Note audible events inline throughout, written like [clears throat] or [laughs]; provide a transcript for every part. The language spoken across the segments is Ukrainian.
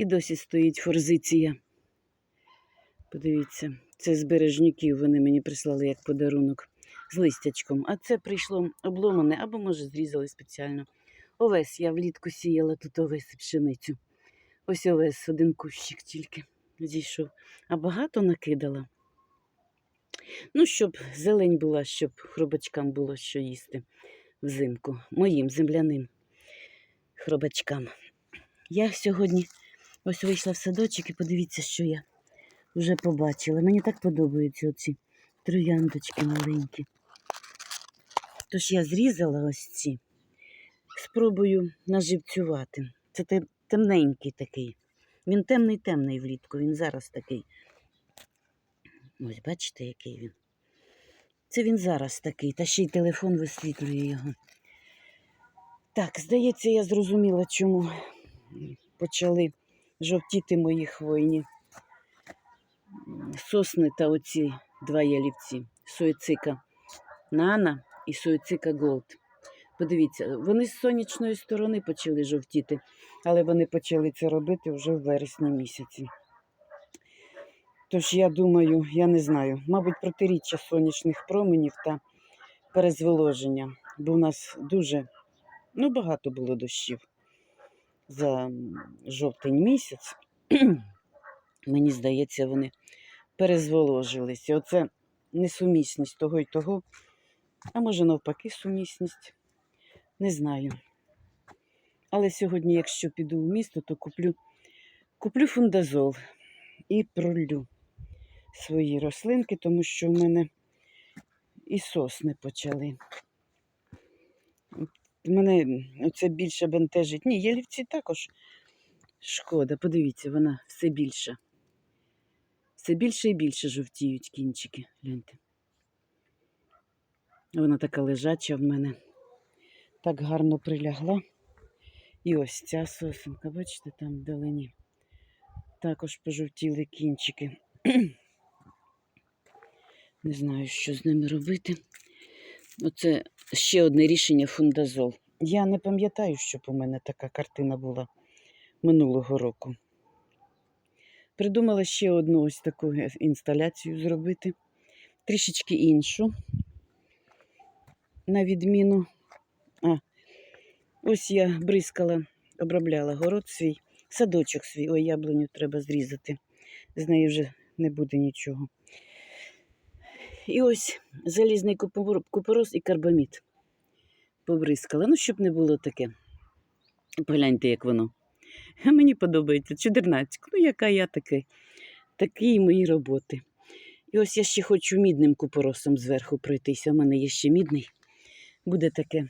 І досі стоїть форзиція. Подивіться, це з бережнюків вони мені прислали як подарунок з листячком. А це прийшло обломане, або, може, зрізали спеціально. Овес, я влітку сіяла тут овес і пшеницю. Ось овес, один кущик тільки зійшов. А багато накидала. Ну, щоб зелень була, щоб хробачкам було що їсти взимку. Моїм земляним хробачкам. Я сьогодні ось вийшла в садочок і подивіться, що я вже побачила. Мені так подобаються оці трояндочки маленькі. Тож я зрізала ось ці. Спробую наживцювати. Це темненький такий. Він темний-темний влітку, він зараз такий. Ось бачите, який він. Це він зараз такий, та ще й телефон висвітлює його. Так, здається, я зрозуміла, чому почали жовтіти мої хвойні сосни та оці два ялівці. Суїцика Нана і Суїцика Голд. Подивіться, вони з сонячної сторони почали жовтіти, але вони почали це робити вже в вересні місяці. Тож я думаю, я не знаю, мабуть, протиріччя сонячних променів та перезволоження, бо в нас дуже ну, багато було дощів за жовтень місяць. Мені здається, вони перезволожилися. Оце несумісність того й того, а може навпаки сумісність. Не знаю. Але сьогодні, якщо піду в місто, то куплю, куплю фундазол і пролю свої рослинки, тому що в мене і сосни почали. Мене оце більше бентежить. Ні, ялівці також шкода. Подивіться, вона все більша. Все більше і більше жовтіють кінчики. Гляньте. Вона така лежача в мене. Так гарно прилягла. І ось ця сосенка, бачите, там вдалині. Також пожовтіли кінчики. [clears throat] Не знаю, що з ними робити. Оце ще одне рішення фундазол. Я не пам'ятаю, щоб у мене така картина була минулого року. Придумала ще одну ось таку інсталяцію зробити, трішечки іншу, на відміну. А, ось я бризкала, обробляла город свій, садочок свій. Ой, яблуню треба зрізати. З неї вже не буде нічого. І ось залізний купорос і карбамід побризкала. Ну, щоб не було таке. Погляньте, як воно. [laughs] Мені подобається чудернацьк. Ну, яка я таке. Такі мої роботи. І ось я ще хочу мідним купоросом зверху пройтися. У мене є ще мідний. Буде таке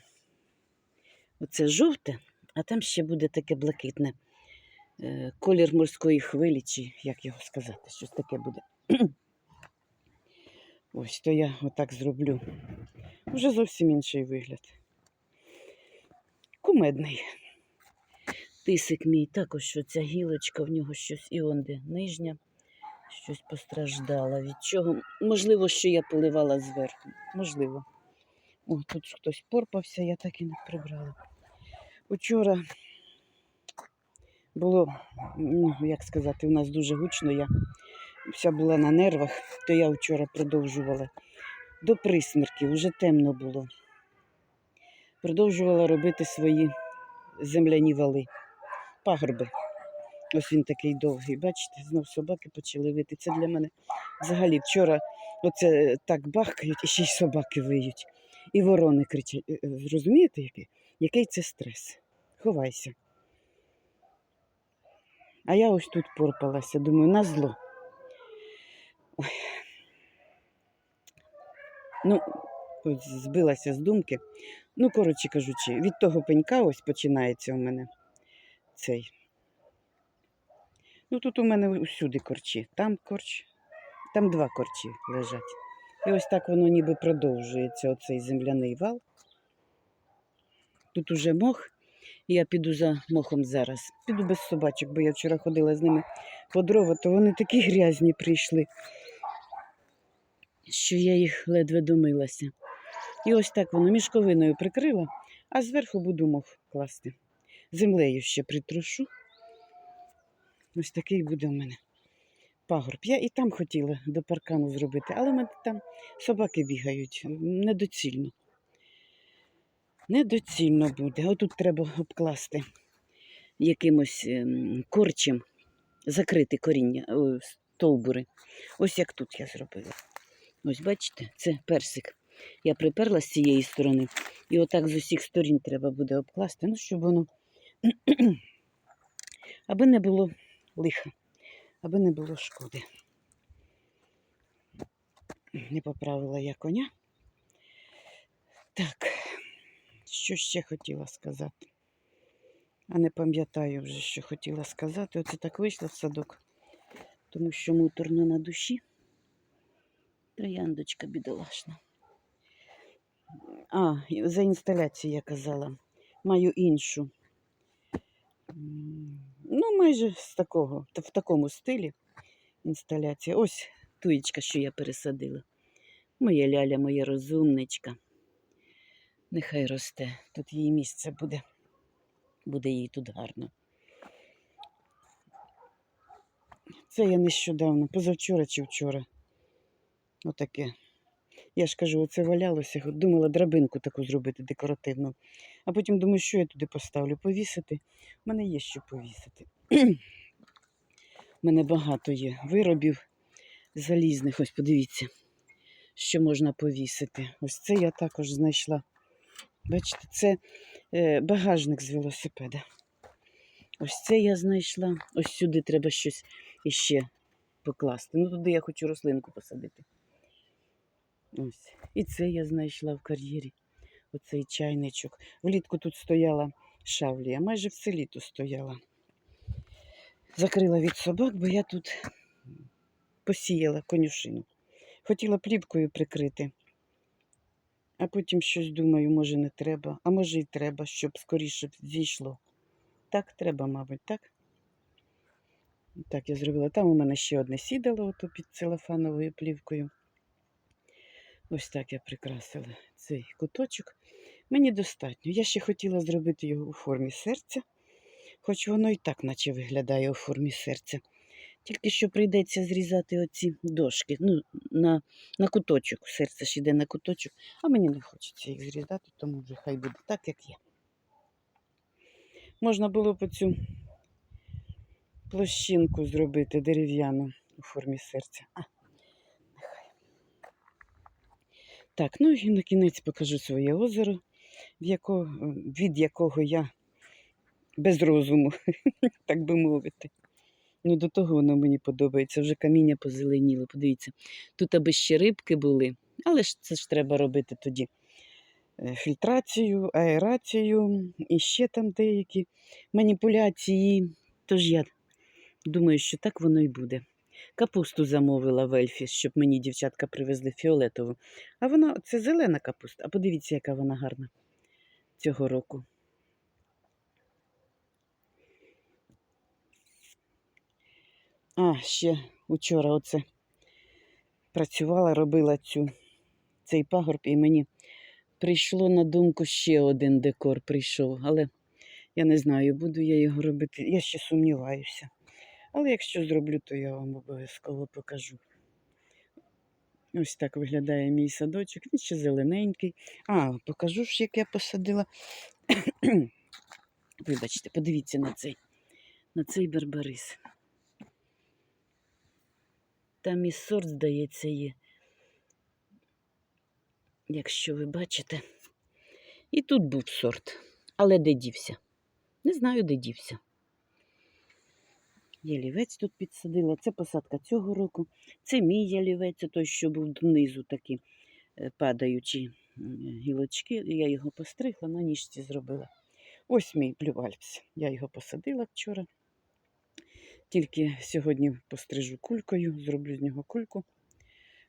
оце жовте, а там ще буде таке блакитне. Е, Колір морської хвилі, чи як його сказати, щось таке буде. [clears throat] Ось то я отак зроблю. Вже зовсім інший вигляд. Кумедний. Тисик мій також оця гілочка, в нього щось і онде нижня, щось постраждала. Від чого? Можливо, що я поливала зверху. Можливо. О, тут хтось порпався, я так і не прибрала. Учора було, ну, як сказати, у нас дуже гучно. Я вся була на нервах, то я вчора продовжувала до присмерків, уже темно було. Продовжувала робити свої земляні вали, пагорби. Ось він такий довгий. Бачите, знов собаки почали вити. Це для мене взагалі вчора оце так бахкають і ще й собаки виють. І ворони кричать. Е, е, Розумієте, який? який це стрес? Ховайся. А я ось тут порпалася, думаю, на зло. Ой. Ну, збилася з думки. Ну, коротше кажучи, від того пенька ось починається у мене цей. Ну, тут у мене усюди корчі. Там корч, там два корчі лежать. І ось так воно ніби продовжується, оцей земляний вал. Тут уже мох, я піду за мохом зараз. Піду без собачок, бо я вчора ходила з ними по дрова, то вони такі грязні прийшли, що я їх ледве домилася. І ось так воно мішковиною прикрила, а зверху буду мох класти. Землею ще притрушу. Ось такий буде в мене пагорб. Я і там хотіла до паркану зробити, але мене там собаки бігають. Недоцільно. Недоцільно буде. Отут треба обкласти якимось ем, корчем, закрити коріння, стовбури. Ось як тут я зробила. Ось бачите, це персик. Я приперла з цієї сторони, і отак з усіх сторін треба буде обкласти, ну, щоб воно [clears throat] аби не було лиха, аби не було шкоди. Не поправила я коня. Так, що ще хотіла сказати? А не пам'ятаю вже, що хотіла сказати. Оце так вийшла в садок, тому що муторно на душі. Трояндочка бідолашна. А, за інсталяцію я казала. Маю іншу. Ну, майже з такого, в такому стилі інсталяція. Ось туєчка, що я пересадила. Моя ляля, моя розумничка. Нехай росте. Тут її місце буде. Буде їй тут гарно. Це я нещодавно, позавчора чи вчора. Отаке. Я ж кажу, оце валялося, думала драбинку таку зробити декоративну. А потім думаю, що я туди поставлю? Повісити. У мене є що повісити. [clears throat] У мене багато є виробів залізних. Ось подивіться, що можна повісити. Ось це я також знайшла. Бачите, це е, багажник з велосипеда. Ось це я знайшла. Ось сюди треба щось іще покласти. Ну, туди я хочу рослинку посадити. Ось. І це я знайшла в кар'єрі. Оцей чайничок. Влітку тут стояла шавлія, майже все літо стояла. Закрила від собак, бо я тут посіяла конюшину. Хотіла плівкою прикрити, а потім щось думаю, може не треба, а може й треба, щоб скоріше зійшло. Так, треба, мабуть, так? Так, я зробила. Там у мене ще одне сідало ото під целофановою плівкою. Ось так я прикрасила цей куточок. Мені достатньо. Я ще хотіла зробити його у формі серця, хоч воно і так, наче виглядає у формі серця. Тільки що прийдеться зрізати оці дошки. Ну, на, на куточок. Серце ж йде на куточок, а мені не хочеться їх зрізати, тому вже хай буде так, як є. Можна було б цю площинку зробити дерев'яну у формі серця. А, нехай. Так, ну і на кінець покажу своє озеро, в яко, від якого я без розуму, [laughs] так би мовити. Ну, до того воно мені подобається. Вже каміння позеленіло. Подивіться, тут аби ще рибки були, але ж це ж треба робити тоді е, фільтрацію, аерацію і ще там деякі маніпуляції. Тож я думаю, що так воно і буде. Капусту замовила в Ельфі, щоб мені дівчатка привезли фіолетову. А вона це зелена капуста. А подивіться, яка вона гарна цього року. А, ще учора оце працювала, робила цю, цей пагорб, і мені прийшло на думку ще один декор прийшов. Але я не знаю, буду я його робити. Я ще сумніваюся. Але якщо зроблю, то я вам обов'язково покажу. Ось так виглядає мій садочок. Він ще зелененький. А, покажу ж, як я посадила. [clears throat] Вибачте, подивіться на цей, на цей барбарис. Там і сорт, здається, є. Якщо ви бачите. І тут був сорт. Але де дівся? Не знаю, де дівся. Ялівець тут підсадила. Це посадка цього року. Це мій ялівець, це той, що був донизу такі е, падаючі гілочки. Я його постригла, на ніжці зробила. Ось мій блювальпс. Я його посадила вчора. Тільки сьогодні пострижу кулькою, зроблю з нього кульку.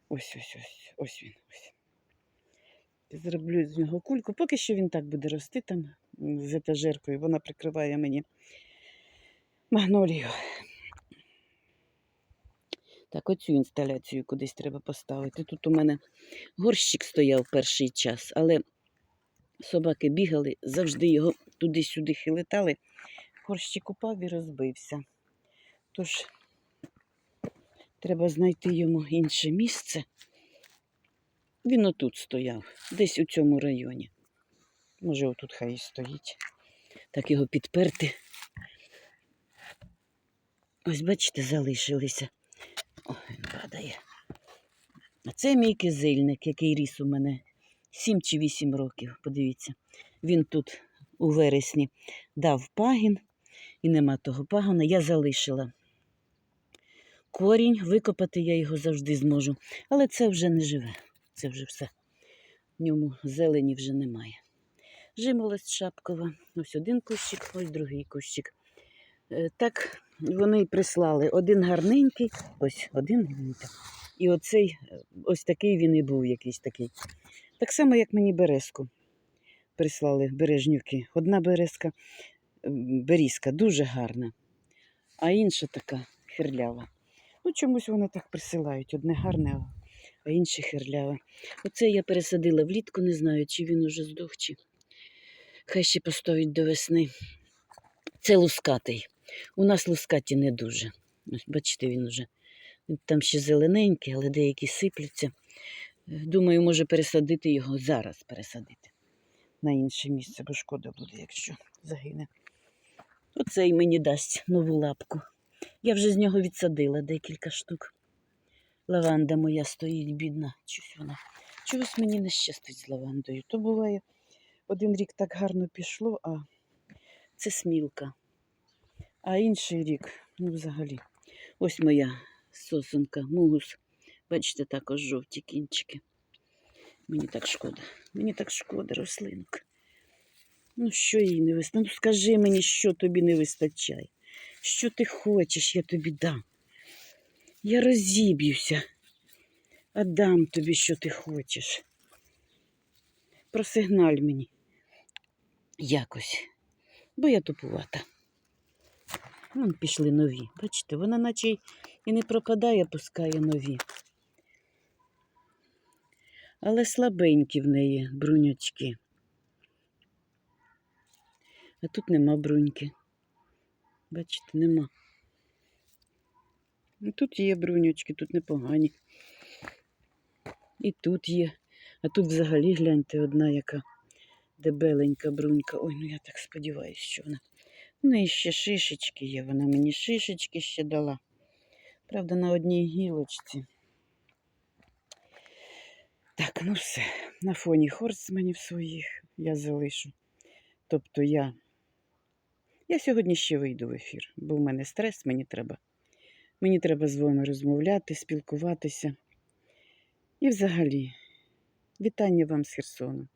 Ось ось ось ось він. Ось. Зроблю з нього кульку. Поки що він так буде рости там з етажеркою. Вона прикриває мені магнолію. Так, оцю інсталяцію кудись треба поставити. Тут у мене горщик стояв перший час, але собаки бігали, завжди його туди-сюди хилитали. Горщик упав і розбився. Тож треба знайти йому інше місце. Він отут стояв, десь у цьому районі. Може, отут хай і стоїть. Так його підперти. Ось, бачите, залишилися. О, він падає. А це мій кизильник, який ріс у мене 7 чи 8 років. Подивіться. Він тут у вересні дав пагін, і нема того пагона. Я залишила корінь, викопати я його завжди зможу. Але це вже не живе. Це вже все. В ньому зелені вже немає. Жимолость шапкова. Ось один кущик, ось другий кущик. Е, Так вони прислали. Один гарненький, ось один гарненький. І оцей, е, ось такий він і був якийсь такий. Так само, як мені березку прислали бережнюки. Одна березка, берізка дуже гарна, а інша така херлява. Ну, чомусь вони так присилають. Одне гарне, а інше херляве. Оце я пересадила влітку, не знаю, чи він уже здох, чи хай ще постоїть до весни. Це лускатий. У нас лускаті не дуже. Бачите, він уже там ще зелененький, але деякі сипляться. Е, Думаю, може пересадити його зараз пересадити на інше місце, бо шкода буде, якщо загине. Оцей мені дасть нову лапку. Я вже з нього відсадила декілька штук. Лаванда моя стоїть, бідна. Чогось вона. Чогось мені не щастить з лавандою. То буває, один рік так гарно пішло, а це смілка. А інший рік, ну взагалі. Ось моя сосунка, мугус. Бачите, також жовті кінчики. Мені так шкода. Мені так шкода рослинок. Ну, що їй не вистачає? Ну, скажи мені, що тобі не вистачає. Що ти хочеш, я тобі дам. Я розіб'юся, а дам тобі, що ти хочеш. Просигналь мені якось, бо я тупувата. Вон пішли нові. Бачите, вона наче і не пропадає, пускає нові. Але слабенькі в неї бруньочки. А тут нема бруньки. Бачите, нема. Ну, Тут є бруньочки, тут непогані. І тут є. А тут взагалі гляньте одна яка дебеленька брунька. Ой, ну я так сподіваюся, що вона. Ну і ще шишечки є. Вона мені шишечки ще дала. Правда, на одній гілочці. Так, ну все. На фоні хорсманів своїх я залишу. Тобто я. Я сьогодні ще вийду в ефір, бо в мене стрес, мені треба. Мені треба з вами розмовляти, спілкуватися. І взагалі, вітання вам з Херсону.